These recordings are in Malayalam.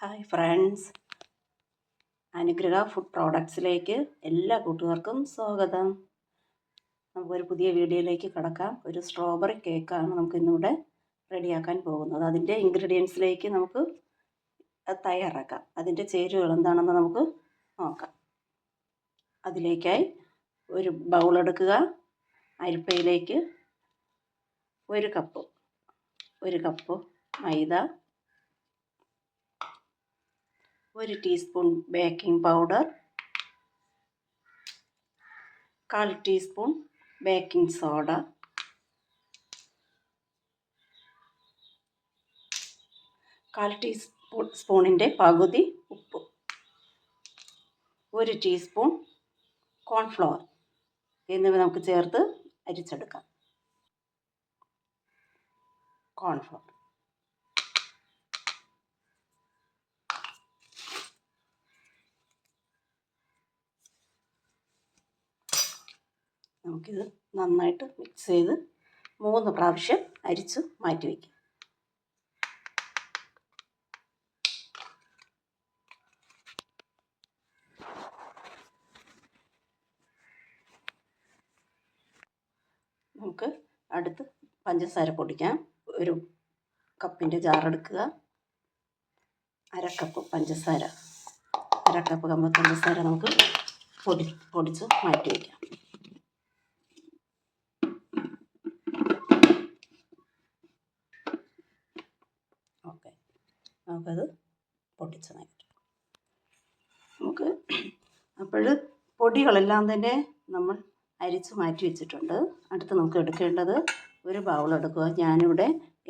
ഹായ് ഫ്രണ്ട്സ് അനുഗ്രഹ ഫുഡ് പ്രോഡക്ട്സിലേക്ക് എല്ലാ കൂട്ടുകാർക്കും സ്വാഗതം. നമുക്കൊരു പുതിയ വീഡിയോയിലേക്ക് കടക്കാം. ഒരു സ്ട്രോബെറി കേക്കാണ് നമുക്ക് ഇന്നിവിടെ റെഡിയാക്കാൻ പോകുന്നത്. അതിന്റെ ഇൻഗ്രീഡിയൻസിലേക്ക് നമുക്ക് തയ്യാറാക്കാം. അതിന്റെ ചേരുവകൾ എന്താണെന്ന് നമുക്ക് നോക്കാം. അതിലേക്കായി ഒരു ബൗൾ എടുക്കുക. അരിപ്പയിലേക്ക് ഒരു കപ്പ് ഒരു കപ്പ് മൈദ ഒരു ടീസ്പൂൺ ബേക്കിംഗ് പൗഡർ കാൽ ടീസ്പൂൺ ബേക്കിംഗ് സോഡ കാൽ ടീസ്പൂൺ സ്പൂണിന്റെ പകുതി ഉപ്പ് ഒരു ടീസ്പൂൺ കോൺഫ്ലവർ എന്നിവ നമുക്ക് ചേർത്ത് അരിച്ചെടുക്കാം. കോൺഫ്ലവർ നമുക്കിത് നന്നായിട്ട് മിക്സ് ചെയ്ത് മൂന്ന് പ്രാവശ്യം അരിച്ച് മാറ്റി വയ്ക്കാം നമുക്ക് അടുത്ത് പഞ്ചസാര പൊടിക്കാം. ഒരു കപ്പിന്റെ ജാറെടുക്കുക അരക്കപ്പ് കപ്പ് പഞ്ചസാര. അരക്കപ്പ് കപ്പ് കമ്പ പഞ്ചസാര നമുക്ക് പൊടി പൊടിച്ച് മാറ്റി വയ്ക്കാം ഓക്കെ നമുക്കത് പൊട്ടിച്ച് മാറ്റാം നമുക്ക് അപ്പോൾ പൊടികളെല്ലാം തന്നെ നമ്മൾ അരിച്ച് മാറ്റി വെച്ചിട്ടുണ്ട്. അടുത്ത് നമുക്ക് എടുക്കേണ്ടത് ഒരു ബൗൾ എടുക്കുക. ഞാനിവിടെ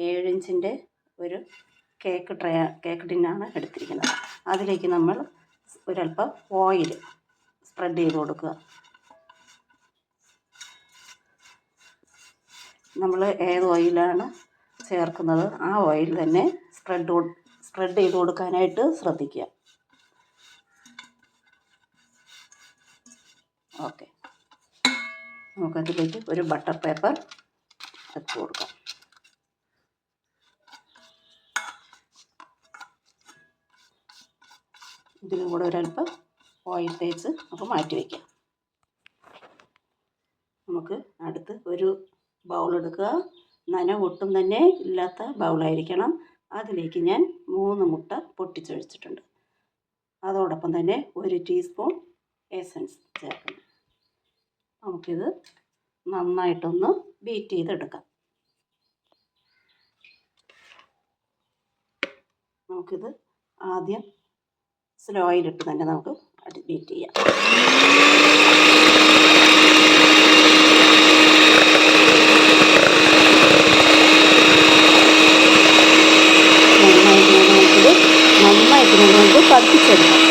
ഏഴ് ഇഞ്ചിന്റെ ഒരു കേക്ക് ട്രേ കേക്ക് ടിന്നാണ് എടുത്തിരിക്കുന്നത്. അതിലേക്ക് നമ്മൾ ഒരല്പം ഓയിൽ സ്പ്രെഡ് ചെയ്ത് കൊടുക്കുക. നമ്മൾ ഏത് ഓയിലാണ് ചേർക്കുന്നത്? ആ ഓയിൽ തന്നെ സ്പ്രെഡ് സ്പ്രെഡ് ചെയ്ത് കൊടുക്കാനായിട്ട് ശ്രദ്ധിക്കുക. ഓക്കെ. നമുക്കതിലേക്ക് ഒരു ബട്ടർ പേപ്പർ വെച്ച് കൊടുക്കാം. ഇതിലും കൂടെ ഒരല്പം ഓയിൽ തേച്ച് നമുക്ക് മാറ്റി വയ്ക്കാം നമുക്ക് അടുത്ത് ഒരു ബൗൾ എടുക്കുക. നന ഒട്ടും തന്നെ ഇല്ലാത്ത ബൗളായിരിക്കണം അതിലേക്ക് ഞാൻ മൂന്ന് മുട്ട പൊട്ടിച്ചൊഴിച്ചിട്ടുണ്ട്. അതോടൊപ്പം തന്നെ ഒരു ടീസ്പൂൺ എസൻസ് ചേർക്കണം നമുക്കിത് നന്നായിട്ടൊന്ന് ബീറ്റ് ചെയ്തെടുക്കാം. നമുക്കിത് ആദ്യം സ്ലോയിലിട്ട് തന്നെ നമുക്ക് ബീറ്റ് ചെയ്യാം. നന്നായിട്ട് നമുക്ക് പതിപ്പിച്ചെടുക്കാം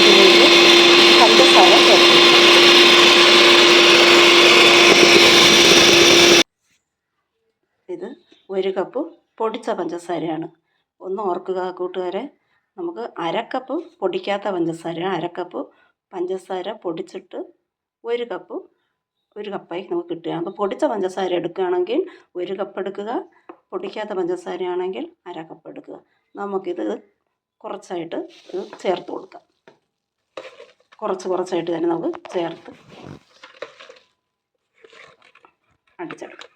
ഇതിലേക്ക് പഞ്ചസാര ചേർക്കും ഇത് ഒരു കപ്പ് പൊടിച്ച പഞ്ചസാരയാണ്. ഒന്ന് ഓർക്കുക കൂട്ടുകാരെ. നമുക്ക് അരക്കപ്പ് പൊടിക്കാത്ത പഞ്ചസാര അരക്കപ്പ് പഞ്ചസാര പൊടിച്ചിട്ട് ഒരു കപ്പ് ഒരു കപ്പായി നമുക്ക് കിട്ടുക. അപ്പോൾ പൊടിച്ച പഞ്ചസാര എടുക്കുകയാണെങ്കിൽ ഒരു കപ്പ് എടുക്കുക. പൊടിക്കാത്ത പഞ്ചസാര ആണെങ്കിൽ അര കപ്പ് എടുക്കുക. നമുക്കിത് കുറച്ചായിട്ട് ഇത് ചേർത്ത് കൊടുക്കാം. കുറച്ച് കുറച്ചായിട്ട് തന്നെ നമുക്ക് ചേർത്ത് അടിച്ചെടുക്കാം.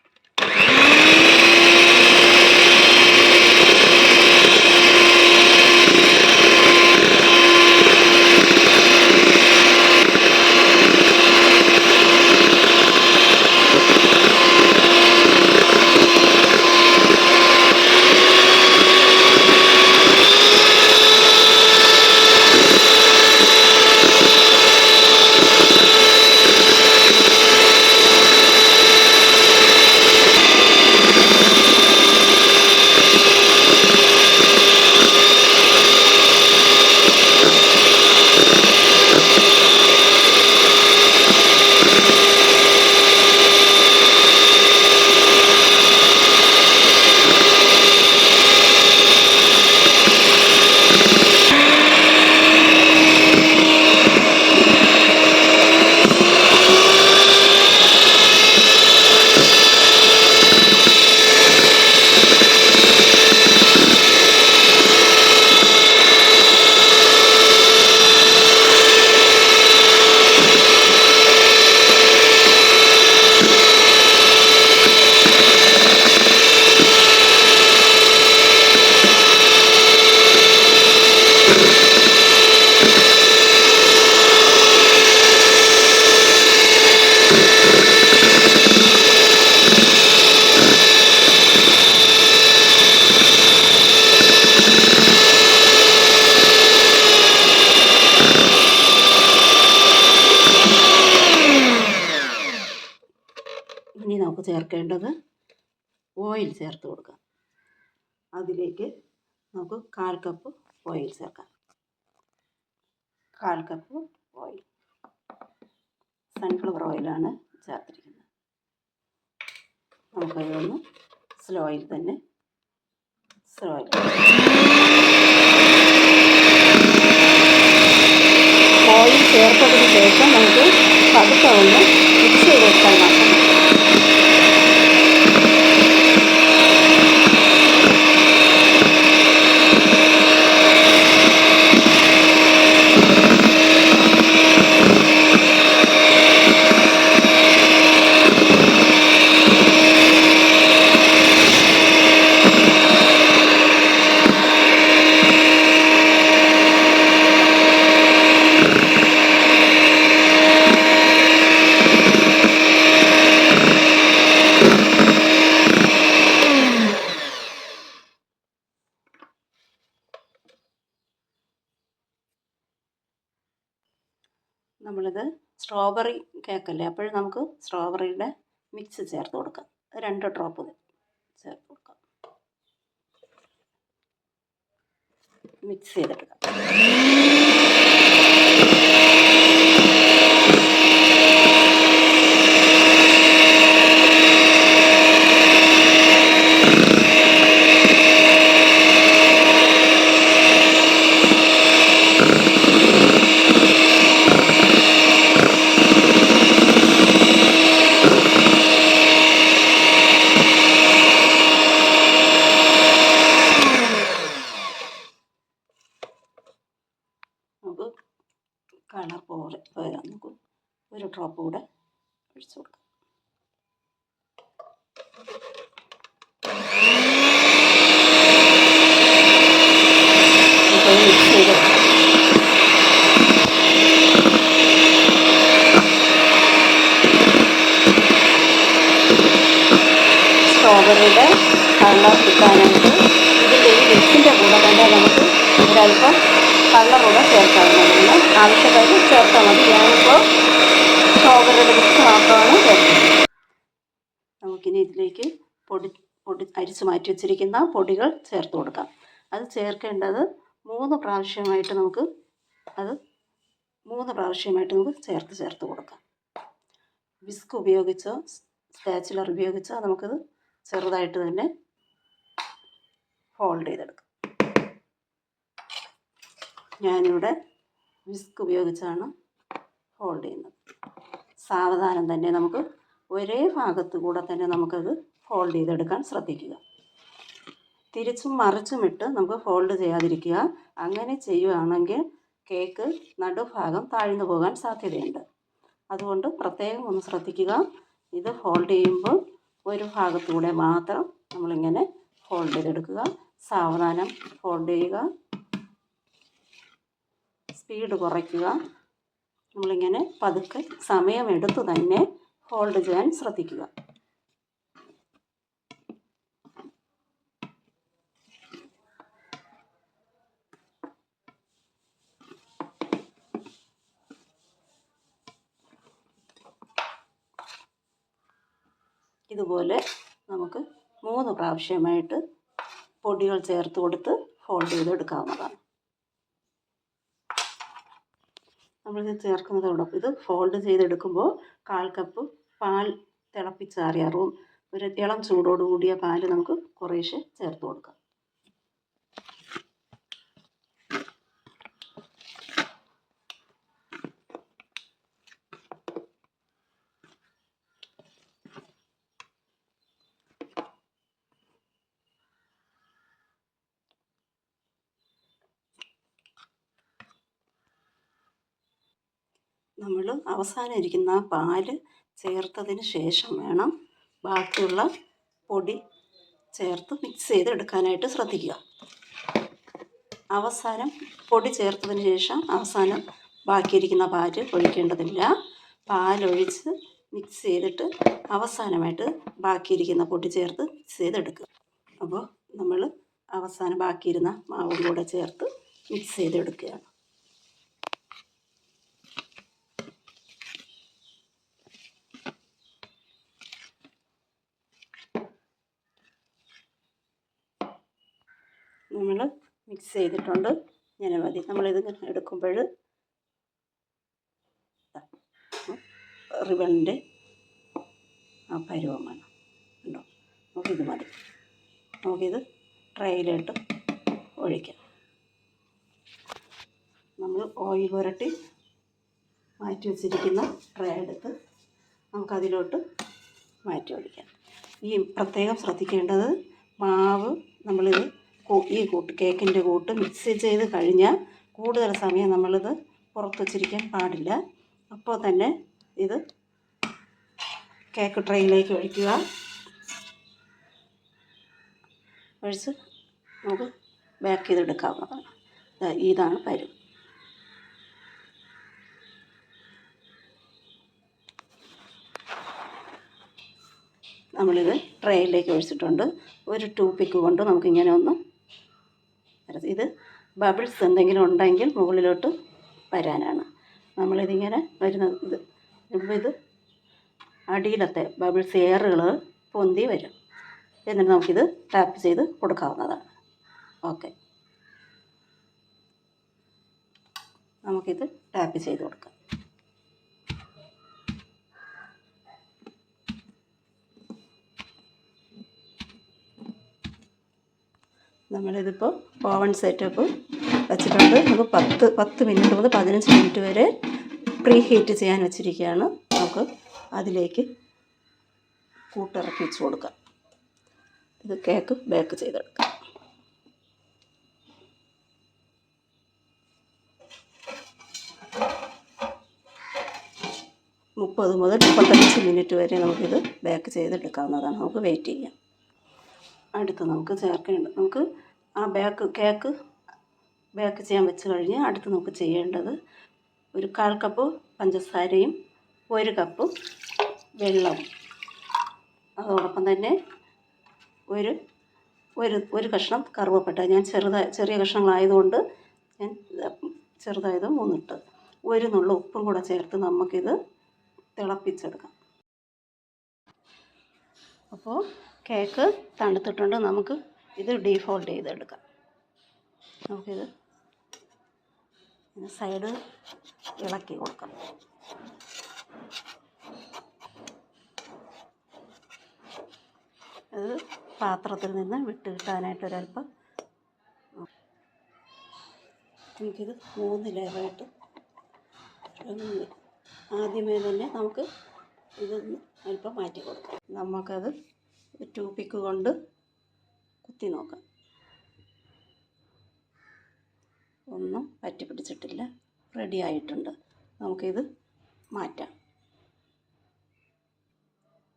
നമുക്ക് ചേർക്കേണ്ടത് ഓയിൽ ചേർത്ത് കൊടുക്കാം. അതിലേക്ക് നമുക്ക് കാൽ കപ്പ് ഓയിൽ ചേർക്കാം. കാൽ കപ്പ് ഓയിൽ സൺഫ്ലവർ ഓയിലാണ് ചേർത്തിരിക്കുന്നത്. നമുക്കതൊന്ന് സ്ലോയിൽ തന്നെ സ്ലോയിൽ ഓയിൽ ചേർത്തതിന് ശേഷം നമുക്ക് പതുക്കെ ഒന്ന് മിക്സ് ചെയ്ത് വെച്ചാൽ മാത്രം മതി. നമ്മളിത് സ്ട്രോബെറി കേക്കല്ലേ? അപ്പോഴും നമുക്ക് സ്ട്രോബെറിയുടെ മിക്സ് ചേർത്ത് കൊടുക്കാം. രണ്ട് ഡ്രോപ്പ് ചേർത്ത് കൊടുക്കാം. മിക്സ് ചെയ്തെടുക്കാം നമുക്ക് കളർ പോലെ വരാം നമുക്ക് ഒരു ഡ്രോപ്പ് കൂടെ ഒഴിച്ചു കൊടുക്കാം നമുക്കത് മിക്സ് ചെയ്ത് സ്ട്രോബെറിയുടെ കളർ കിട്ടാനായിട്ട് ഇതിന്റെ ഈ മിക്സിന്റെ കൂടെ തന്നെ നമുക്ക് ഒരല്പം കളർ കൂടെ ചേർക്കാവുന്നതാണ് ആവശ്യക്കാർ ചേർത്താൽ മതി ഞാനിപ്പോൾ സ്ട്രോബെറിയുടെ മിക്സ് മാത്രമാണ് ചേർക്കുന്നത് നമുക്കിനി ഇതിലേക്ക് പൊടി പൊടി അരിച്ച് മാറ്റി വെച്ചിരിക്കുന്ന പൊടികൾ ചേർത്ത് കൊടുക്കാം. അത് ചേർക്കേണ്ടത് മൂന്ന് പ്രാവശ്യമായിട്ട് നമുക്ക് അത് മൂന്ന് പ്രാവശ്യമായിട്ട് നമുക്ക് ചേർത്ത് ചേർത്ത് കൊടുക്കാം. വിസ്ക് ഉപയോഗിച്ചോ സ്പാച്ചുലർ ഉപയോഗിച്ചോ നമുക്കത് ചെറുതായിട്ട് തന്നെ ഫോൾഡ് ചെയ്തെടുക്കാം. ഞാനിവിടെ വിസ്ക് ഉപയോഗിച്ചാണ് ഫോൾഡ് ചെയ്യുന്നത്. സാവധാനം തന്നെ നമുക്ക് ഒരേ ഭാഗത്ത് കൂടെ തന്നെ നമുക്കത് ഫോൾഡ് ചെയ്തെടുക്കാൻ ശ്രദ്ധിക്കുക. തിരിച്ചും മറിച്ചും ഇട്ട് നമുക്ക് ഫോൾഡ് ചെയ്യാതിരിക്കുക. അങ്ങനെ ചെയ്യുകയാണെങ്കിൽ കേക്ക് നടുഭാഗം താഴ്ന്നു പോകാൻ സാധ്യതയുണ്ട്. അതുകൊണ്ട് പ്രത്യേകം ഒന്ന് ശ്രദ്ധിക്കുക. ഇത് ഫോൾഡ് ചെയ്യുമ്പോൾ ഒരു ഭാഗത്തൂടെ മാത്രം നമ്മളിങ്ങനെ ഫോൾഡ് ചെയ്തെടുക്കുക. സാവധാനം ഫോൾഡ് ചെയ്യുക. സ്പീഡ് കുറയ്ക്കുക. നമ്മളിങ്ങനെ പതുക്കെ സമയമെടുത്ത് തന്നെ ഫോൾഡ് ചെയ്യാൻ ശ്രദ്ധിക്കുക. ഇതുപോലെ നമുക്ക് മൂന്ന് പ്രാവശ്യമായിട്ട് പൊടികൾ ചേർത്ത് കൊടുത്ത് ഫോൾഡ് ചെയ്തെടുക്കാവുന്നതാണ്. നമ്മളിത് ചേർക്കുന്നതോടൊപ്പം ഇത് ഫോൾഡ് ചെയ്തെടുക്കുമ്പോൾ കാൽ കപ്പ് പാൽ തിളപ്പിച്ചാറിയാറും ഒരു ഇളം ചൂടോട് കൂടിയ പാൽ നമുക്ക് കുറേശ്ശെ ചേർത്ത് കൊടുക്കാം. നമ്മൾ അവസാനം ഇരിക്കുന്ന പാൽ ചേർത്തതിന് ശേഷം വേണം ബാക്കിയുള്ള പൊടി ചേർത്ത് മിക്സ് ചെയ്ത് എടുക്കാനായിട്ട് ശ്രദ്ധിക്കുക. അവസാനം പൊടി ചേർത്തതിന് ശേഷം അവസാനം ബാക്കിയിരിക്കുന്ന പാൽ ഒഴിക്കേണ്ടതില്ല. പാലൊഴിച്ച് മിക്സ് ചെയ്തിട്ട് അവസാനമായിട്ട് ബാക്കിയിരിക്കുന്ന പൊടി ചേർത്ത് മിക്സ് ചെയ്തെടുക്കുക. അപ്പോൾ നമ്മൾ അവസാനം ബാക്കിയിരുന്ന മാവും കൂടെ ചേർത്ത് മിക്സ് ചെയ്തെടുക്കുകയാണ്. മിക്സ് ചെയ്തിട്ടുണ്ട്. ഇങ്ങനെ മതി. നമ്മളിതിങ്ങനെ എടുക്കുമ്പോൾ റിബണിന്റെ ആ പരുവം വേണം ഉണ്ടോ നമുക്കിത് മതി. നമുക്കിത് ട്രേയിലോട്ട് ഒഴിക്കാം. നമ്മൾ ഓയിൽ പുരട്ടി മാറ്റി വെച്ചിരിക്കുന്ന ട്രേ എടുത്ത് നമുക്കതിലോട്ട് മാറ്റി ഒഴിക്കാം. ഈ പ്രത്യേകം ശ്രദ്ധിക്കേണ്ടത് മാവ് നമ്മളിത് ഈ കൂട്ട് കേക്കിന്റെ കൂട്ട് മിക്സ് ചെയ്ത് കഴിഞ്ഞാൽ കൂടുതൽ സമയം നമ്മളിത് പുറത്ത് വച്ചിരിക്കാൻ പാടില്ല. അപ്പോൾ തന്നെ ഇത് കേക്ക് ട്രേയിലേക്ക് ഒഴിക്കുക. ഒഴിച്ച് നമുക്ക് ബാക്ക് ചെയ്തെടുക്കാവുന്നതാണ്. ഇതാണ് പരുവ് നമ്മളിത് ട്രേയിലേക്ക് ഒഴിച്ചിട്ടുണ്ട്. ഒരു ടൂപ്പിക്ക് കൊണ്ട് നമുക്കിങ്ങനെ ഒന്ന് ഇത് ബബിൾസ് എന്തെങ്കിലും ഉണ്ടെങ്കിൽ മുകളിലോട്ട് വരാനാണ്. നമ്മളിതിങ്ങനെ വരുന്ന ഇത് ഇത് അടിയിലത്തെ ബബിൾസ് എയറുകൾ പൊന്തി വരും. എന്നിട്ട് നമുക്കിത് ടാപ്പ് ചെയ്ത് കൊടുക്കാവുന്നതാണ്. ഓക്കെ. നമുക്കിത് ടാപ്പ് ചെയ്ത് കൊടുക്കാം. നമ്മളിതിപ്പോൾ ഓവൻ സെറ്റപ്പ് വെച്ചിട്ടുണ്ട്. നമുക്ക് പത്ത് പത്ത് മിനിറ്റ് മുതൽ പതിനഞ്ച് മിനിറ്റ് വരെ പ്രീ ഹീറ്റ് ചെയ്യാൻ വെച്ചിരിക്കുകയാണ്. നമുക്ക് അതിലേക്ക് കൂട്ടിറക്കി വെച്ച് കൊടുക്കാം. ഇത് കേക്ക് ബേക്ക് ചെയ്തെടുക്കാം. മുപ്പത് മുതൽ മുപ്പത്തഞ്ച് മിനിറ്റ് വരെ നമുക്കിത് ബേക്ക് ചെയ്തെടുക്കാവുന്നതാണ്. നമുക്ക് വെയിറ്റ് ചെയ്യാം. അടുത്ത് നമുക്ക് ചേർക്കേണ്ടത് നമുക്ക് ആ ബാക്ക് കേക്ക് ബേക്ക് ചെയ്യാൻ വെച്ച് കഴിഞ്ഞ് അടുത്ത് നമുക്ക് ചെയ്യേണ്ടത് ഒരു കാൽ കപ്പ് പഞ്ചസാരയും ഒരു കപ്പ് വെള്ളവും അതോടൊപ്പം തന്നെ ഒരു ഒരു ഒരു കഷ്ണം കറുവപ്പട്ട. ഞാൻ ചെറുതായി ചെറിയ കഷ്ണങ്ങളായതുകൊണ്ട് ഞാൻ ചെറുതായത് മൂന്നിട്ട്. ഒരു നുള്ള ഉപ്പും കൂടെ ചേർത്ത് നമുക്കിത് തിളപ്പിച്ചെടുക്കാം. അപ്പോൾ കേക്ക് തണുത്തിട്ടുണ്ട്. നമുക്ക് ഇത് ഡീഫോൾട്ട് ചെയ്തെടുക്കാം. നമുക്കിത് സൈഡ് ഇളക്കി കൊടുക്കാം. അത് പാത്രത്തിൽ നിന്ന് വിട്ട് കിട്ടാനായിട്ടൊരല്പം നമുക്കിത് മൂന്ന് ലെയറായിട്ട് ആദ്യമേ തന്നെ നമുക്ക് ഇതൊന്ന് അല്പം മാറ്റി കൊടുക്കാം. നമുക്കത് ടൂപ്പിക്ക് കൊണ്ട് കുത്തി നോക്കാം. ഒന്നും പറ്റി പിടിച്ചിട്ടില്ല. റെഡി ആയിട്ടുണ്ട്. നമുക്കിത് മാറ്റാം.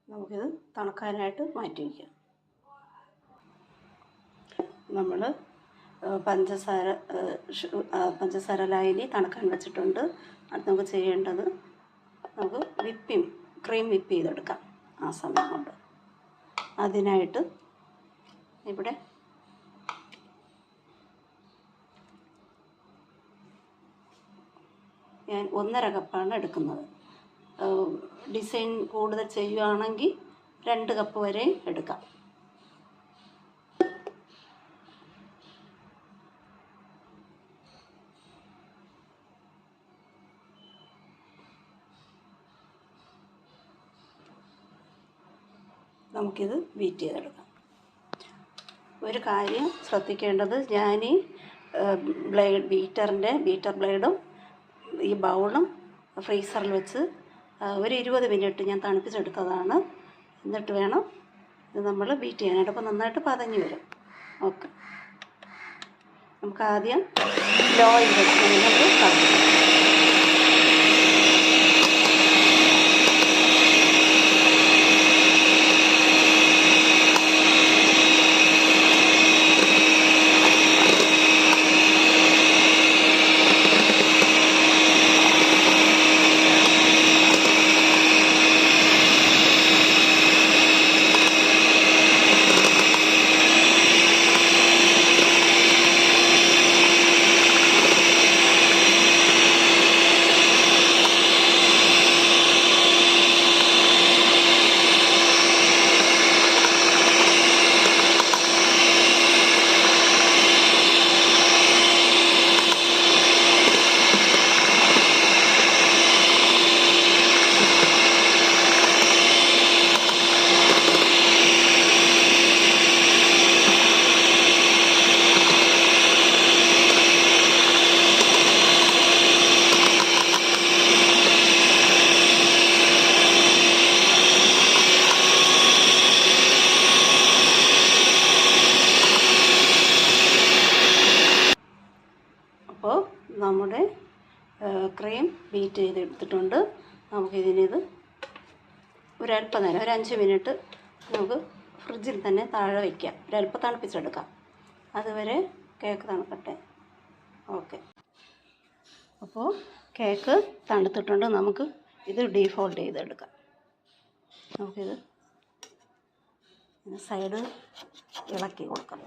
നമുക്കിത് തണുക്കാനായിട്ട് മാറ്റി വയ്ക്കാം. നമ്മൾ പഞ്ചസാര പഞ്ചസാര ലായനി തണുക്കാൻ വെച്ചിട്ടുണ്ട്. അത് നമുക്ക് ചെയ്യേണ്ടത് നമുക്ക് വിപ്പിങ് ക്രീം വിപ്പ് ചെയ്തെടുക്കാം ആ സമയം കൊണ്ട്. അതിനായിട്ട് ഇവിടെ ഞാൻ ഒന്നര കപ്പാണ് എടുക്കുന്നത്. ഡിസൈൻ കൂടുതൽ ചെയ്യുകയാണെങ്കിൽ രണ്ട് കപ്പ് വരെയും എടുക്കാം. നമുക്കിത് ബീറ്റ് ചെയ്തെടുക്കാം. ഒരു കാര്യം ശ്രദ്ധിക്കേണ്ടത് ഞാൻ ഈ ബ്ലേഡ് ബീറ്ററിന്റെ ബീറ്റർ ബ്ലേഡും ഈ ബൗളും ഫ്രീസറിൽ വെച്ച് ഒരു ഇരുപത് മിനിറ്റ് ഞാൻ തണുപ്പിച്ചെടുത്തതാണ്. എന്നിട്ട് വേണം ഇത് നമ്മൾ ബീറ്റ് ചെയ്യാനായിട്ട്. അപ്പോൾ നന്നായിട്ട് പതഞ്ഞ് വരും. ഓക്കെ. നമുക്ക് ആദ്യം ലോയിൽ വെച്ച് നമുക്ക് കളയാം ക്രീം ബീറ്റ് ചെയ്തെടുത്തിട്ടുണ്ട്. നമുക്കിതിനിത് ഒരല്പ നേരം ഒരു അഞ്ച് മിനിറ്റ് നമുക്ക് ഫ്രിഡ്ജിൽ തന്നെ താഴെ വയ്ക്കാം ഒരല്പം തണുപ്പിച്ചെടുക്കാം. അതുവരെ കേക്ക് തണുക്കട്ടെ. ഓക്കെ. അപ്പോൾ കേക്ക് തണുത്തിട്ടുണ്ട്. നമുക്ക് ഇത് ഡീഫോൾട്ട് ചെയ്തെടുക്കാം. നമുക്കിത് സൈഡ് ഇളക്കി കൊടുക്കാം.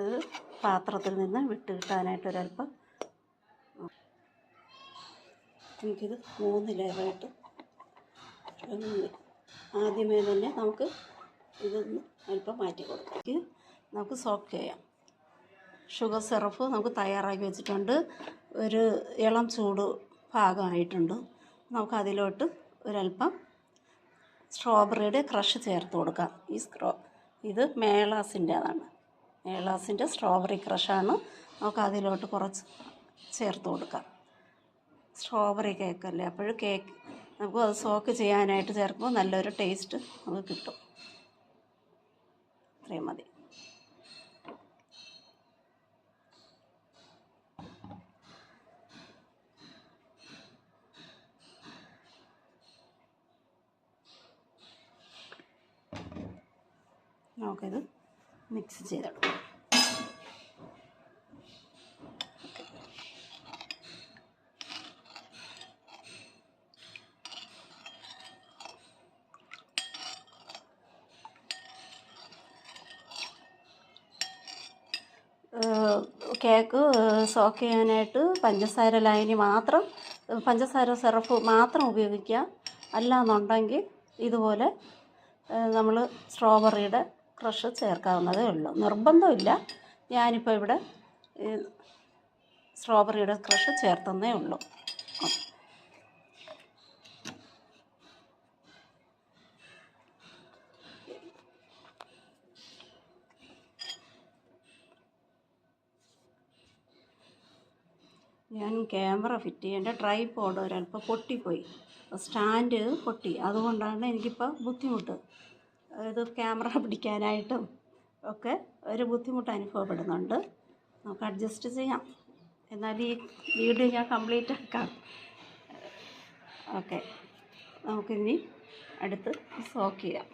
അത് പാത്രത്തിൽ നിന്ന് വിട്ട് കിട്ടാനായിട്ട് ഒരല്പം നമുക്കിത് മൂന്ന് ലെയറായിട്ട് ആദ്യമേ തന്നെ നമുക്ക് ഇതൊന്ന് അല്പം മാറ്റി കൊടുക്കാം. നമുക്ക് സോക്ക് ചെയ്യാം. ഷുഗർ സിറപ്പ് നമുക്ക് തയ്യാറാക്കി വെച്ചിട്ടുണ്ട്. ഒരു ഇളം ചൂട് പാകമായിട്ടുണ്ട്. നമുക്ക് അതിലോട്ട് ഒരല്പം സ്ട്രോബെറിയുടെ ക്രഷ് ചേർത്ത് കൊടുക്കാം. ഈ സ്ക്രോ ഇത് മേളാസിന്റേതാണ്. മേളാസിന്റെ സ്ട്രോബെറി ക്രഷാണ് നമുക്ക് അതിലോട്ട് കുറച്ച് ചേർത്ത് കൊടുക്കാം. സ്ട്രോബെറി കേക്കല്ലേ? അപ്പോൾ കേക്ക് നമുക്ക് അത് സോക്ക് ചെയ്യാനായിട്ട് ചേർക്കുമ്പോൾ നല്ലൊരു ടേസ്റ്റ് നമുക്ക് കിട്ടും. അത്രയും മതി. നമുക്കിത് മിക്സ് ചെയ്തെടുക്കാം. കേക്ക് സോക്ക് ചെയ്യാനായിട്ട് പഞ്ചസാര ലൈനി മാത്രം പഞ്ചസാര സിറപ്പ് മാത്രം ഉപയോഗിക്കുക. അല്ലാന്നുണ്ടെങ്കിൽ ഇതുപോലെ നമ്മൾ സ്ട്രോബെറിയുടെ ക്രഷ് ചേർക്കാവുന്നതേ ഉള്ളൂ. നിർബന്ധമില്ല. ഞാനിപ്പോൾ ഇവിടെ സ്ട്രോബെറിയുടെ ക്രഷ് ചേർത്തെന്നേ ഉള്ളൂ ഞാൻ ക്യാമറ ഫിറ്റ് ചെയ്യേണ്ട ട്രൈപോഡ് ഒരല്പം പൊട്ടിപ്പോയി. സ്റ്റാൻഡ് പൊട്ടി. അതുകൊണ്ടാണ് എനിക്കിപ്പോൾ ബുദ്ധിമുട്ട്. ഇത് ക്യാമറ പിടിക്കാനായിട്ടും ഒക്കെ ഒരു ബുദ്ധിമുട്ട് അനുഭവപ്പെടുന്നുണ്ട്. നമുക്ക് അഡ്ജസ്റ്റ് ചെയ്യാം. എന്നാൽ ഈ വീഡിയോ ഞാൻ കംപ്ലീറ്റ് ആക്കാം. ഓക്കെ. നമുക്കിനി അടുത്ത് സോക്ക് ചെയ്യാം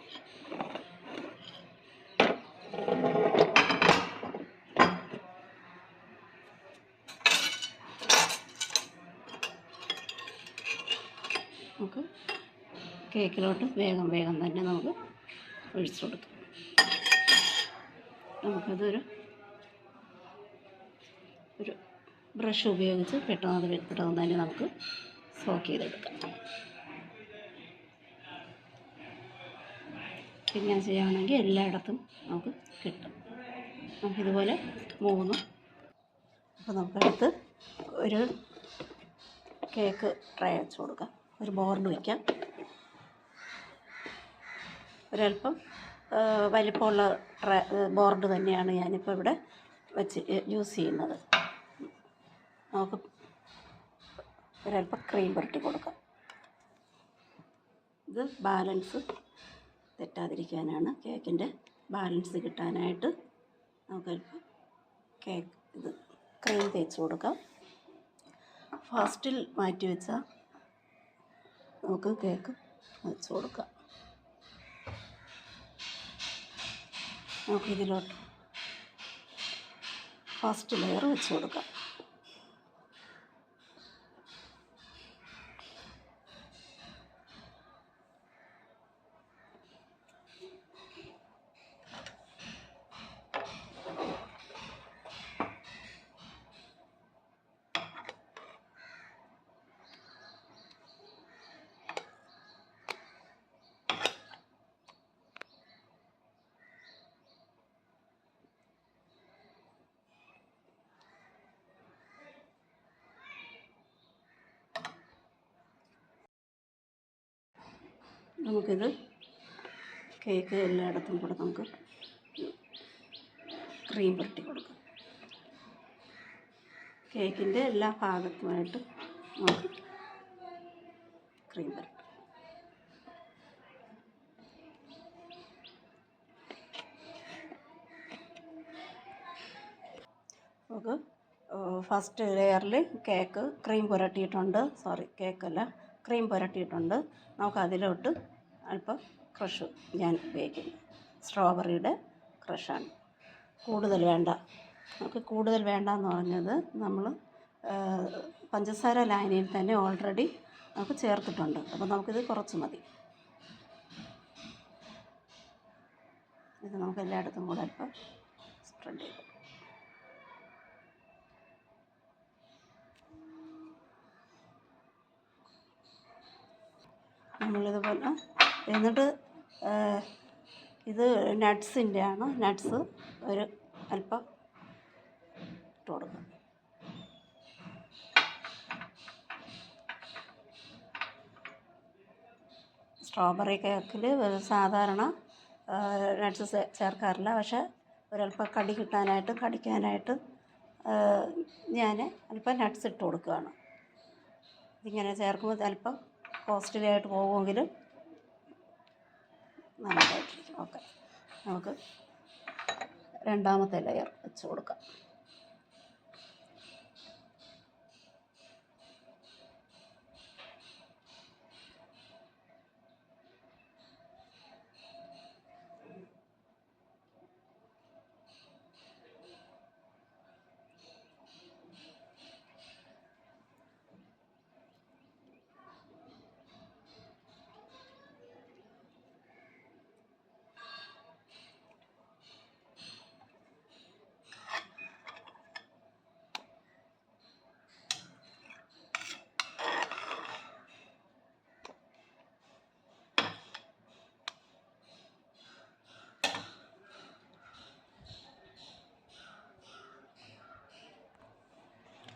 നമുക്ക് കേക്കിലോട്ട് വേഗം വേഗം തന്നെ നമുക്ക് ഒഴിച്ചു കൊടുക്കാം. നമുക്കതൊരു ഒരു ബ്രഷ് ഉപയോഗിച്ച് പെട്ടെന്ന് അത് പെട്ടെന്ന് തന്നെ നമുക്ക് സോക്ക് ചെയ്തെടുക്കാം. പിന്നെ ചെയ്യുകയാണെങ്കിൽ എല്ലായിടത്തും നമുക്ക് കിട്ടും. നമുക്കിതുപോലെ മൂന്നും. അപ്പോൾ നമുക്കടുത്ത് ഒരു കേക്ക് ട്രൈ വെച്ച് കൊടുക്കാം. ഒരു ബോർഡ് വയ്ക്കാം ഒരല്പം വലിപ്പമുള്ള ബോർഡ് തന്നെയാണ് ഞാനിപ്പോൾ ഇവിടെ വെച്ച് യൂസ് ചെയ്യുന്നത്. നമുക്ക് ഒരല്പം ക്രീം പുരട്ടി കൊടുക്കാം. ഇത് ബാലൻസ് തെറ്റാതിരിക്കാനാണ്. കേക്കിന്റെ ബാലൻസ് കിട്ടാനായിട്ട് നമുക്കല്പം കേക്ക് ഇത് ക്രീം തേച്ച് കൊടുക്കാം. ഫാസ്റ്റിൽ മാറ്റി വെച്ചാൽ നമുക്ക് കേക്ക് വെച്ച് കൊടുക്കാം. നമുക്കിതിലോട്ട് ഫസ്റ്റ് ലെയർ വെച്ച് കൊടുക്കാം. നമുക്കിത് കേക്ക് എല്ലായിടത്തും കൂടെ നമുക്ക് ക്രീം പുരട്ടി കൊടുക്കാം. കേക്കിന്റെ എല്ലാ ഭാഗത്തുമായിട്ട് നമുക്ക് ക്രീം പുരട്ടാം. നമുക്ക് ഫസ്റ്റ് ലെയറിൽ കേക്ക് ക്രീം പുരട്ടിയിട്ടുണ്ട്. സോറി കേക്കല്ല ക്രീം പുരട്ടിയിട്ടുണ്ട്. നമുക്ക് അതിലോട്ട് അല്പം ക്രഷ് ഞാൻ ഉപയോഗിക്കുന്നു. സ്ട്രോബെറിയുടെ ക്രഷാണ്. കൂടുതൽ വേണ്ട. നമുക്ക് കൂടുതൽ വേണ്ടാന്ന് പറഞ്ഞത് നമ്മൾ പഞ്ചസാര ലായനിയിൽ തന്നെ ഓൾറെഡി നമുക്ക് ചേർത്തിട്ടുണ്ട്. അപ്പോൾ നമുക്കിത് കുറച്ച് മതി. ഇത് നമുക്ക് എല്ലായിടത്തും കൂടെ അല്പം സ്പ്രെഡ് ചെയ്ത്. നമ്മളിതുപോലെ എന്നിട്ട് ഇത് നട്ട്സിന്റെ ആണ് നട്ട്സ് ഒരു അല്പം ഇട്ട് കൊടുക്കും. സ്ട്രോബെറി കേക്കിൽ സാധാരണ നട്ട്സ് ചേർക്കാറില്ല. പക്ഷേ ഒരല്പം കടി കിട്ടാനായിട്ട് കടിക്കാനായിട്ട് ഞാൻ അല്പം നട്ട്സ് ഇട്ട് കൊടുക്കുകയാണ്. ഇതിങ്ങനെ ചേർക്കുമ്പോൾ അല്പം കോസ്റ്റ്ലി ആയിട്ട് പോകുമെങ്കിലും നല്ലതായിട്ടിരിക്കും ഓക്കെ. നമുക്ക് രണ്ടാമത്തെ ലെയർ വെച്ച് കൊടുക്കാം.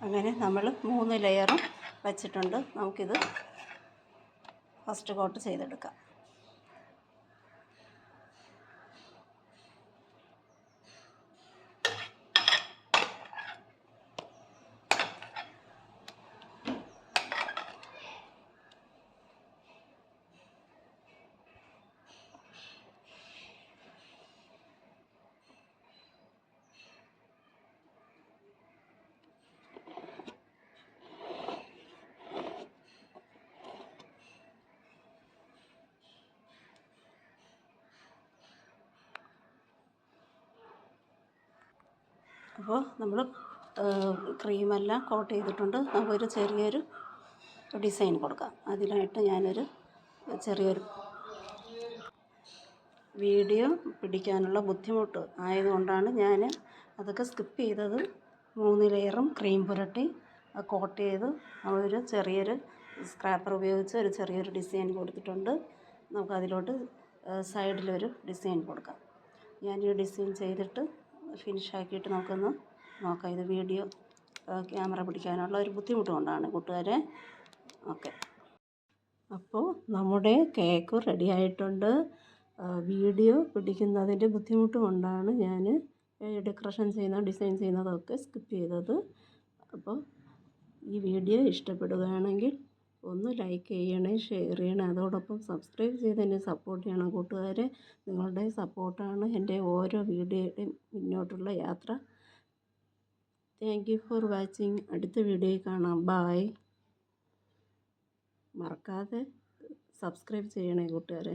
അങ്ങനെ നമ്മൾ മൂന്ന് ലെയറും വച്ചിട്ടുണ്ട്. നമുക്കിത് ഫസ്റ്റ് കോട്ട് ചെയ്തെടുക്കാം. അപ്പോൾ നമ്മൾ ക്രീമെല്ലാം കോട്ട് ചെയ്തിട്ടുണ്ട്. നമുക്കൊരു ചെറിയൊരു ഡിസൈൻ കൊടുക്കാം. അതിനായിട്ട് ഞാനൊരു ചെറിയൊരു വീഡിയോ പിടിക്കാനുള്ള ബുദ്ധിമുട്ട് ആയതുകൊണ്ടാണ് ഞാൻ അതൊക്കെ സ്കിപ്പ് ചെയ്തത് മൂന്ന് ലെയറും ക്രീം പുരട്ടി കോട്ട് ചെയ്ത് ഒരു ചെറിയൊരു സ്ക്രാപ്പർ ഉപയോഗിച്ച് ഒരു ചെറിയൊരു ഡിസൈൻ കൊടുത്തിട്ടുണ്ട്. നമുക്കതിലോട്ട് സൈഡിലൊരു ഡിസൈൻ കൊടുക്കാം. ഈ ഡിസൈൻ ചെയ്തിട്ട് ഫിനിഷ് ആക്കിയിട്ട് നമുക്കൊന്ന് നോക്കാം. ഇത് വീഡിയോ ക്യാമറ പിടിക്കാനുള്ള ഒരു ബുദ്ധിമുട്ട് കൊണ്ടാണ് കൂട്ടുകാരെ. ഓക്കെ. അപ്പോൾ നമ്മുടെ കേക്ക് റെഡി ആയിട്ടുണ്ട്. വീഡിയോ പിടിക്കുന്നതിന്റെ ബുദ്ധിമുട്ട് കൊണ്ടാണ് ഞാൻ ഡെക്കറേഷൻ ചെയ്യുന്ന ഡിസൈൻ ചെയ്യുന്നതൊക്കെ സ്കിപ്പ് ചെയ്തത്. അപ്പോൾ ഈ വീഡിയോ ഇഷ്ടപ്പെടുകയാണെങ്കിൽ ഒന്ന് ലൈക്ക് ചെയ്യണേ ഷെയർ ചെയ്യണേ. അതോടൊപ്പം സബ്സ്ക്രൈബ് ചെയ്ത് എന്നെ സപ്പോർട്ട് ചെയ്യണം കൂട്ടുകാരെ. നിങ്ങളുടെ സപ്പോർട്ടാണ് എന്റെ ഓരോ വീഡിയോയുടെയും മുന്നോട്ടുള്ള യാത്ര. താങ്ക് യു ഫോർ വാച്ചിങ് അടുത്ത വീഡിയോയിൽ കാണാം. ബായ് മറക്കാതെ സബ്സ്ക്രൈബ് ചെയ്യണേ കൂട്ടുകാരെ.